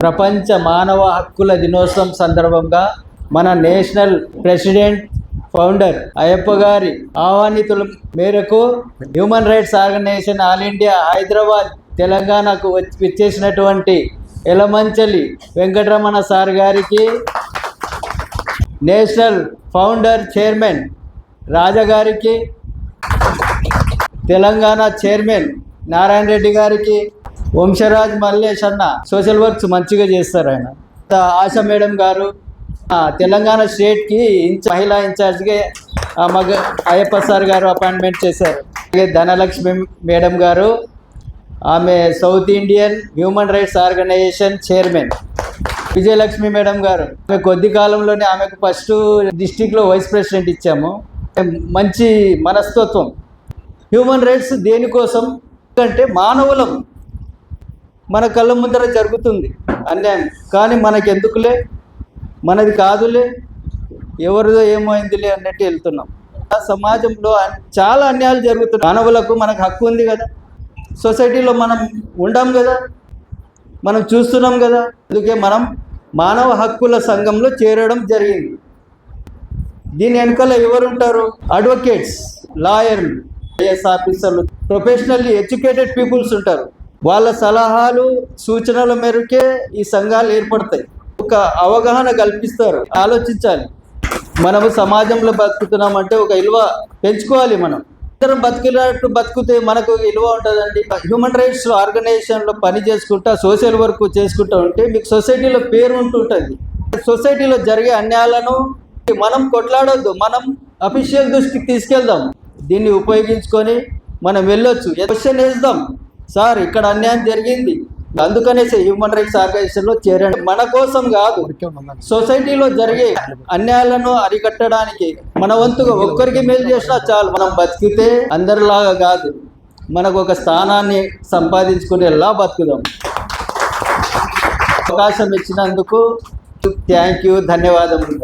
ప్రపంచ మానవ హక్కుల దినోత్సవం సందర్భంగా మన నేషనల్ ప్రెసిడెంట్ ఫౌండర్ అయ్యప్ప గారి ఆహ్వానితుల మేరకు human rights organisation all India Hyderabad తెలంగాణకు వచ్చి విచ్చేసినటువంటి ఎలమంచలి వెంకటరమణ సార్ గారికి నేషనల్ ఫౌండర్ చైర్మన్ రాజగారికి తెలంగాణ చైర్మన్ నారాయణ రెడ్డి గారికి వంశరాజ్ మల్లేష్ అన్న సోషల్ వర్క్స్ మంచిగా చేస్తారు ఆయన. ఆశ మేడం గారు తెలంగాణ స్టేట్కి మహిళా ఇన్ఛార్జ్గా మగ అయ్యప్ప సార్ గారు అపాయింట్మెంట్ చేశారు. అలాగే ధనలక్ష్మి మేడం గారు ఆమె south Indian human rights organisation chairman Vijayalakshmi madam గారు. ఆమె కొద్ది కాలంలోనే ఆమెకు ఫస్ట్ డిస్టిక్లో వైస్ ప్రెసిడెంట్ ఇచ్చాము. మంచి మనస్తత్వం. హ్యూమన్ రైట్స్ దేనికోసం? అంటే మానవులం. మన కళ్ళ ముందర జరుగుతుంది. అన్యాయం. కానీ మనకెందుకులే? మనది కాదులే? ఎవరిదో ఏమైందిలే అన్నట్టు వెళ్తున్నాం. ఆ సమాజంలో చాలా అన్యాయాలు జరుగుతున్నాయి. మానవులకు మనకు హక్కు ఉంది కదా? సొసైటీలో మనం ఉండాం కదా? మనం చూస్తున్నాం కదా? అందుకే మనం మానవ హక్కుల సంఘంలో చేరడం జరిగింది. దీని వెనకాల ఎవరుంటారు? అడ్వకేట్స్ లాయర్లు ఐఎస్ ఆఫీసర్లు ప్రొఫెషనల్లీ ఎడ్యుకేటెడ్ పీపుల్స్ ఉంటారు. వాళ్ళ సలహాలు సూచనల మేరకే ఈ సంఘాలు ఏర్పడతాయి. ఒక అవగాహన కల్పిస్తారు. ఆలోచించాలి. మనము సమాజంలో బతుకుతున్నామంటే ఒక విలువ పెంచుకోవాలి మనం. ఇద్దరం బతికినట్టు బతికితే మనకు విలువ ఉంటుందండి. హ్యూమన్ రైట్స్ ఆర్గనైజేషన్లో పని చేసుకుంటా సోషల్ వర్క్ చేసుకుంటా ఉంటే మీకు సొసైటీలో పేరు ఉంటుంటుంది సొసైటీలో జరిగే అన్యాయాలను మనం కొట్లాడొద్దు. మనం అఫీషియల్ దృష్టికి తీసుకెళ్దాం. దీన్ని ఉపయోగించుకొని మనం వెళ్ళొచ్చు. క్వశ్చన్ వేద్దాం. సార్ ఇక్కడ అన్యాయం జరిగింది. అందుకనేసి హ్యూమన్ రైట్స్ ఆర్గనైజేషన్లో చేరండి. మన కోసం కాదు సొసైటీలో జరిగే అన్యాయాలను అరికట్టడానికి మన వంతుగా ఒక్కరికి మేలు చేసినా చాలు. మనం బతికితే అందరిలాగా కాదు మనకు ఒక స్థానాన్ని సంపాదించుకునేలా బతుకుదాం. అవకాశం ఇచ్చినందుకు థ్యాంక్ యూ ధన్యవాదములు.